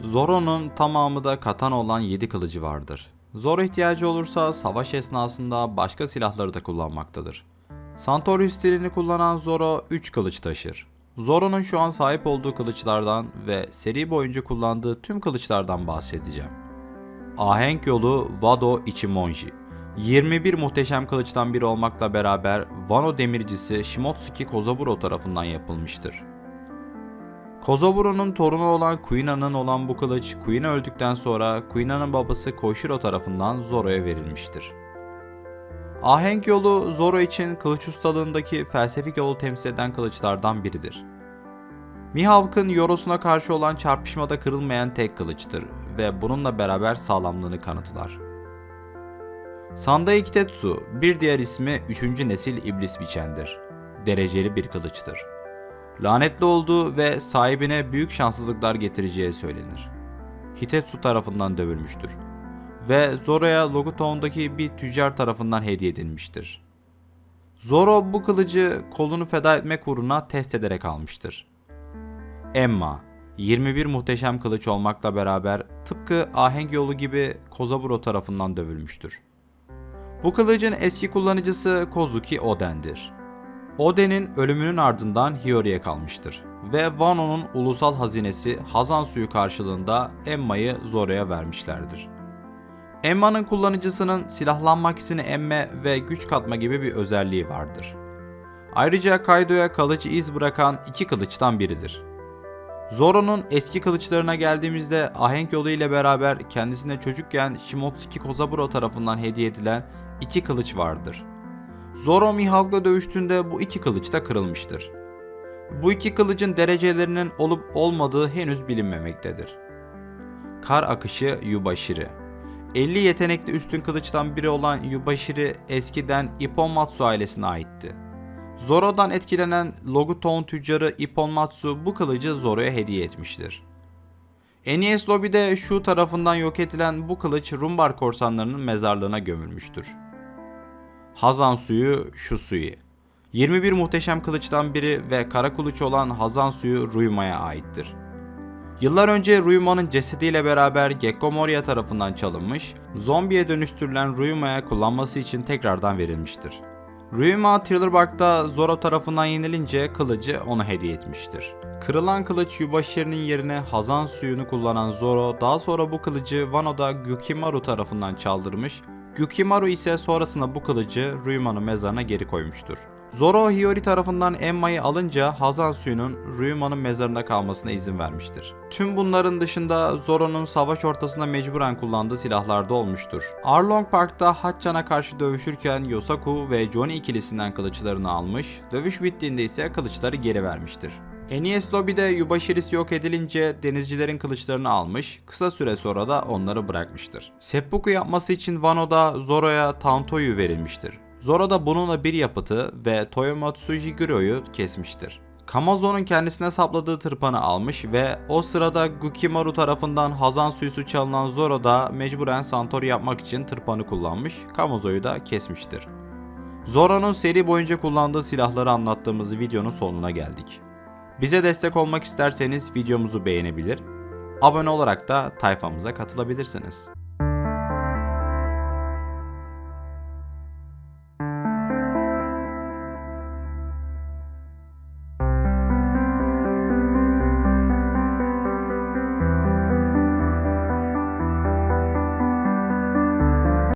Zoro'nun tamamı da katana olan 7 kılıcı vardır. Zoro ihtiyacı olursa savaş esnasında başka silahları da kullanmaktadır. Santorio stilini kullanan Zoro 3 kılıç taşır. Zoro'nun şu an sahip olduğu kılıçlardan ve seri boyunca kullandığı tüm kılıçlardan bahsedeceğim. Ahenk yolu Wado Ichimonji. 21 muhteşem kılıçtan biri olmakla beraber Wano demircisi Shimotsuki Kozaburo tarafından yapılmıştır. Kozoburo'nun torunu olan Kuina'nın olan bu kılıç, Kuina öldükten sonra Kuina'nın babası Koshiro tarafından Zoro'ya verilmiştir. Ahenk yolu Zoro için kılıç ustalığındaki felsefik yolu temsil eden kılıçlardan biridir. Mihawk'ın Yoros'una karşı olan çarpışmada kırılmayan tek kılıçtır ve bununla beraber sağlamlığını kanıtlar. Sandai Kitetsu, bir diğer ismi 3. nesil iblis biçendir. Dereceli bir kılıçtır. Lanetli olduğu ve sahibine büyük şanssızlıklar getireceği söylenir. Hitetsu tarafından dövülmüştür ve Zoro'ya Logutown'daki bir tüccar tarafından hediye edilmiştir. Zoro bu kılıcı kolunu feda etmek uğruna test ederek almıştır. Emma, 21 muhteşem kılıç olmakla beraber tıpkı ahenk yolu gibi Kozaburo tarafından dövülmüştür. Bu kılıcın eski kullanıcısı Kozuki Oden'dir. Oden'in ölümünün ardından Hiyori'ye kalmıştır ve Wano'nun ulusal hazinesi Hazan suyu karşılığında Emma'yı Zoro'ya vermişlerdir. Emma'nın kullanıcısının silahlanma hissini emme ve güç katma gibi bir özelliği vardır. Ayrıca Kaido'ya kalıcı iz bırakan iki kılıçtan biridir. Zoro'nun eski kılıçlarına geldiğimizde ahenk yolu ile beraber kendisine çocukken Shimotsuki Kozaburo tarafından hediye edilen iki kılıç vardır. Zoro Mihawk'la dövüştüğünde bu iki kılıç da kırılmıştır. Bu iki kılıcın derecelerinin olup olmadığı henüz bilinmemektedir. Kar akışı Yubashiri 50 yetenekli üstün kılıçtan biri olan Yubashiri eskiden Ipponmatsu ailesine aitti. Zoro'dan etkilenen Logutown tüccarı Ipponmatsu bu kılıcı Zoro'ya hediye etmiştir. Enies Lobby'de şu tarafından yok edilen bu kılıç Rumbar korsanlarının mezarlığına gömülmüştür. Hazan suyu şu suyu. 21 muhteşem kılıçtan biri ve kara kılıç olan Hazan suyu Ruyuma'ya aittir. Yıllar önce Ruyuma'nın cesediyle beraber Gekko Moria tarafından çalınmış, zombiye dönüştürülen Ruyuma'ya kullanması için tekrardan verilmiştir. Ruyuma Thriller Bark'ta Zoro tarafından yenilince kılıcı ona hediye etmiştir. Kırılan kılıç Yubashiri'nin yerine Hazan suyunu kullanan Zoro daha sonra bu kılıcı Wano'da Gyukimaru tarafından çaldırmış, Gyukimaru ise sonrasında bu kılıcı Ryuma'nın mezarına geri koymuştur. Zoro Hiyori tarafından Emma'yı alınca Hazan suyunun Ryuma'nın mezarında kalmasına izin vermiştir. Tüm bunların dışında Zoro'nun savaş ortasında mecburen kullandığı silahlar da olmuştur. Arlong Park'ta Hatchan'a karşı dövüşürken Yosaku ve Johnny ikilisinden kılıçlarını almış, dövüş bittiğinde ise kılıçları geri vermiştir. Enies Lobby'de Yubashirisi yok edilince denizcilerin kılıçlarını almış, kısa süre sonra da onları bırakmıştır. Seppuku yapması için Wano'da Zoro'ya Tantoyu verilmiştir. Zoro da bununla bir yapıtı ve Toyomatsu Jigiro'yu kesmiştir. Kamazo'nun kendisine sapladığı tırpanı almış ve o sırada Gukimaru tarafından Hazan suyusu çalınan Zoro da mecburen Santori yapmak için tırpanı kullanmış, Kamazo'yu da kesmiştir. Zoro'nun seri boyunca kullandığı silahları anlattığımız videonun sonuna geldik. Bize destek olmak isterseniz videomuzu beğenebilir, abone olarak da tayfamıza katılabilirsiniz.